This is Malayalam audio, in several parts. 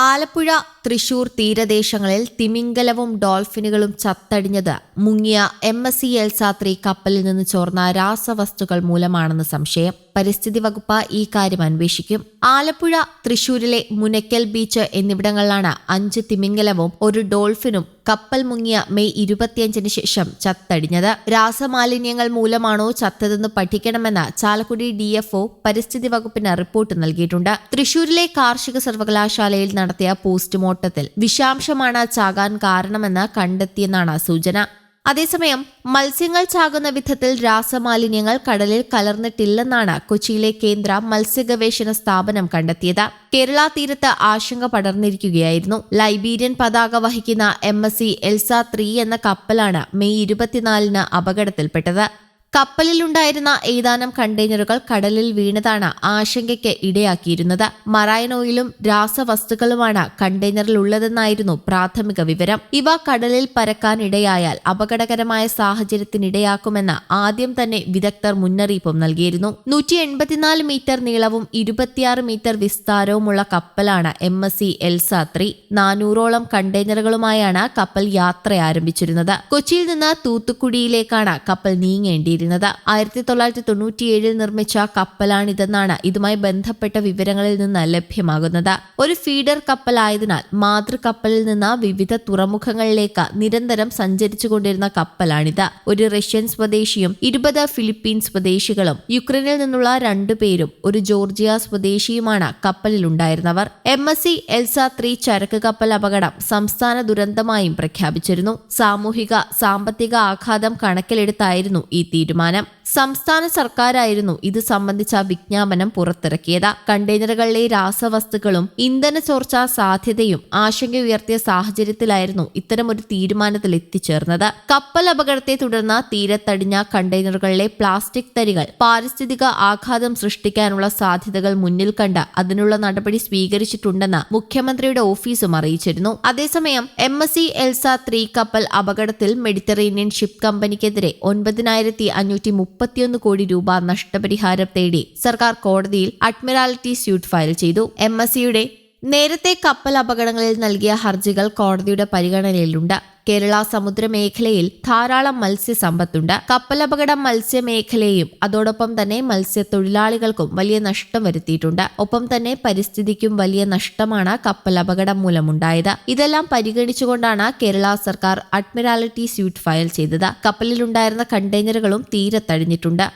はい。ആലപ്പുഴ തൃശൂർ തീരദേശങ്ങളിൽ തിമിംഗലവും ഡോൾഫിനുകളും ചത്തടിഞ്ഞത് മുങ്ങിയ എം എസ് സി എൽസാത്രി കപ്പലിൽ നിന്ന് ചോർന്ന രാസവസ്തുക്കൾ മൂലമാണെന്ന് സംശയം. പരിസ്ഥിതി വകുപ്പ് ഈ കാര്യം അന്വേഷിക്കും. ആലപ്പുഴ തൃശൂരിലെ മുനക്കൽ ബീച്ച് എന്നിവിടങ്ങളിലാണ് അഞ്ച് തിമിംഗലവും ഒരു ഡോൾഫിനും കപ്പൽ മുങ്ങിയ മെയ് ഇരുപത്തിയഞ്ചിന് ശേഷം ചത്തടിഞ്ഞത്. രാസമാലിന്യങ്ങൾ മൂലമാണോ ചത്തതെന്ന് പഠിക്കണമെന്ന് ചാലക്കുടി ഡിഎഫ്ഒ പരിസ്ഥിതി വകുപ്പിന് റിപ്പോർട്ട് നൽകിയിട്ടുണ്ട്. തൃശൂരിലെ കാർഷിക സർവകലാശാലയിൽ നടത്തിയ പോസ്റ്റ്മോർട്ടത്തിൽ വിഷാംശമാണ് ചാകാൻ കാരണമെന്ന് കണ്ടെത്തിയെന്നാണ് സൂചന. അതേസമയം മത്സ്യങ്ങൾ ചാകുന്ന വിധത്തിൽ രാസമാലിന്യങ്ങൾ കടലിൽ കലർന്നിട്ടില്ലെന്നാണ് കൊച്ചിയിലെ കേന്ദ്ര മത്സ്യഗവേഷണ സ്ഥാപനം കണ്ടെത്തിയത്. കേരള തീരത്ത് ആശങ്ക പടർന്നിരിക്കുകയായിരുന്നു. ലൈബീരിയൻ പതാക വഹിക്കുന്ന M S C Elsa three എന്ന കപ്പലാണ് മെയ് ഇരുപത്തിനാലിന് അപകടത്തിൽപ്പെട്ടത്. കപ്പലിലുണ്ടായിരുന്ന ഏതാനും കണ്ടെയ്നറുകൾ കടലിൽ വീണതാണ് ആശങ്കയ്ക്ക് ഇടയാക്കിയിരുന്നത്. മറൈൻ ഓയിലും രാസവസ്തുക്കളുമാണ് കണ്ടെയ്നറിലുള്ളതെന്നായിരുന്നു പ്രാഥമിക വിവരം. ഇവ കടലിൽ പരക്കാനിടയായാൽ അപകടകരമായ സാഹചര്യത്തിനിടയാക്കുമെന്ന് ആദ്യം തന്നെ വിദഗ്ധർ മുന്നറിയിപ്പും നൽകിയിരുന്നു. നൂറ്റി എൺപത്തിനാല് മീറ്റർ നീളവും ഇരുപത്തിയാറ് മീറ്റർ വിസ്താരവുമുള്ള കപ്പലാണ് M S C Elsa three നാനൂറോളം കണ്ടെയ്നറുകളുമായാണ് കപ്പൽ യാത്ര ആരംഭിച്ചിരുന്നത്. കൊച്ചിയിൽ നിന്ന് തൂത്തുക്കുടിയിലേക്കാണ് കപ്പൽ നീങ്ങേണ്ടിയിരുന്നത്. ആയിരത്തി തൊള്ളായിരത്തി തൊണ്ണൂറ്റിയേഴിൽ നിർമ്മിച്ച കപ്പലാണിതെന്നാണ് ഇതുമായി ബന്ധപ്പെട്ട വിവരങ്ങളിൽ നിന്ന് ലഭ്യമാകുന്നത്. ഒരു ഫീഡർ കപ്പലായതിനാൽ മാതൃകപ്പലിൽ നിന്ന് വിവിധ തുറമുഖങ്ങളിലേക്ക് നിരന്തരം സഞ്ചരിച്ചുകൊണ്ടിരുന്ന കപ്പലാണിത്. ഒരു റഷ്യൻ സ്വദേശിയും ഇരുപത് ഫിലിപ്പീൻ സ്വദേശികളും യുക്രൈനിൽ നിന്നുള്ള രണ്ടു പേരും ഒരു ജോർജിയ സ്വദേശിയുമാണ് കപ്പലിലുണ്ടായിരുന്നവർ. M S C Elsa three ചരക്ക് കപ്പൽ അപകടം സംസ്ഥാന ദുരന്തമായും പ്രഖ്യാപിച്ചിരുന്നു. സാമൂഹിക സാമ്പത്തിക ആഘാതം കണക്കിലെടുത്തായിരുന്നു ഈ തീരുമാനം. തീരുമാനം. സംസ്ഥാന സർക്കാരായിരുന്നു ഇത് സംബന്ധിച്ച വിജ്ഞാപനം പുറത്തിറക്കിയത്. കണ്ടെയ്നറുകളിലെ രാസവസ്തുക്കളും ഇന്ധന ചോർച്ച സാധ്യതയും ആശങ്ക ഉയർത്തിയ സാഹചര്യത്തിലായിരുന്നു ഇത്തരമൊരു തീരുമാനത്തിൽ എത്തിച്ചേർന്നത്. കപ്പൽ അപകടത്തെ തുടർന്ന് തീരത്തടിഞ്ഞ കണ്ടെയ്നറുകളിലെ പ്ലാസ്റ്റിക് തരികൾ പാരിസ്ഥിതിക ആഘാതം സൃഷ്ടിക്കാനുള്ള സാധ്യതകൾ മുന്നിൽ കണ്ട് അതിനുള്ള നടപടി സ്വീകരിച്ചിട്ടുണ്ടെന്ന് മുഖ്യമന്ത്രിയുടെ ഓഫീസും അറിയിച്ചിരുന്നു. അതേസമയം M S C Elsa three കപ്പൽ അപകടത്തിൽ മെഡിറ്ററേനിയൻ ഷിപ്പ് കമ്പനിക്കെതിരെ ഒൻപതിനായിരത്തി അഞ്ഞൂറ്റി മുപ്പത്തിയൊന്ന് കോടി രൂപ നഷ്ടപരിഹാരം തേടി സർക്കാർ കോടതിയിൽ അഡ്മിറാലിറ്റി സ്യൂട്ട് ഫയൽ ചെയ്തു. എം എസ് സിയുടെ നേരത്തെ കപ്പൽ അപകടങ്ങളിൽ നൽകിയ ഹർജികൾ കോടതിയുടെ പരിഗണനയിലുണ്ട്. കേരള സമുദ്രമേഖലയിൽ ധാരാളം മത്സ്യസമ്പത്തുണ്ട്. കപ്പലപകടം മത്സ്യമേഖലയും അതോടൊപ്പം തന്നെ മത്സ്യത്തൊഴിലാളികൾക്കും വലിയ നഷ്ടം വരുത്തിയിട്ടുണ്ട്. ഒപ്പം തന്നെ പരിസ്ഥിതിക്കും വലിയ നഷ്ടമാണ് കപ്പലപകടം മൂലമുണ്ടായത്. ഇതെല്ലാം പരിഗണിച്ചുകൊണ്ടാണ് കേരള സർക്കാർ അഡ്മിറാലിറ്റി സ്യൂട്ട് ഫയൽ ചെയ്തത്. കപ്പലിലുണ്ടായിരുന്ന കണ്ടെയ്നറുകളും തീരത്തടിഞ്ഞിട്ടുണ്ട്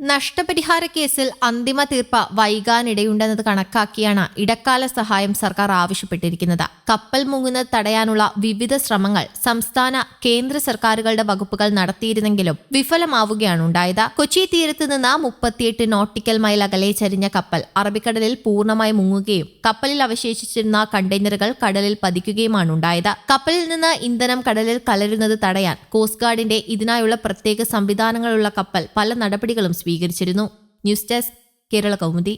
നഷ്ടപരിഹാര കേസിൽ അന്തിമ തീർപ്പ് വൈകാനിടയുണ്ടെന്നത് കണക്കാക്കിയാണ് ഇടക്കാല സഹായം സർക്കാർ ആവശ്യപ്പെട്ടിരിക്കുന്നത്. കപ്പൽ മുങ്ങുന്നത് തടയാനുള്ള വിവിധ ശ്രമങ്ങൾ സംസ്ഥാന കേന്ദ്ര സർക്കാരുകളുടെ വകുപ്പുകൾ നടത്തിയിരുന്നെങ്കിലും വിഫലമാവുകയാണ് ഉണ്ടായത്. കൊച്ചി തീരത്ത് നിന്ന് മുപ്പത്തിയെട്ട് നോട്ടിക്കൽ മൈൽ അകലെ ചരിഞ്ഞ കപ്പൽ അറബിക്കടലിൽ പൂർണമായി മുങ്ങുകയും കപ്പലിൽ അവശേഷിച്ചിരുന്ന കണ്ടെയ്നറുകൾ കടലിൽ പതിക്കുകയുമാണ് ഉണ്ടായത്. കപ്പലിൽ നിന്ന് ഇന്ധനം കടലിൽ കലരുന്നത് തടയാൻ കോസ്റ്റ് ഗാർഡിന്റെ ഇതിനായുള്ള പ്രത്യേക സംവിധാനങ്ങളുള്ള കപ്പൽ പല നടപടികളും സ്വീകരിച്ചിരുന്നു. News desk Kerala Kaumudi.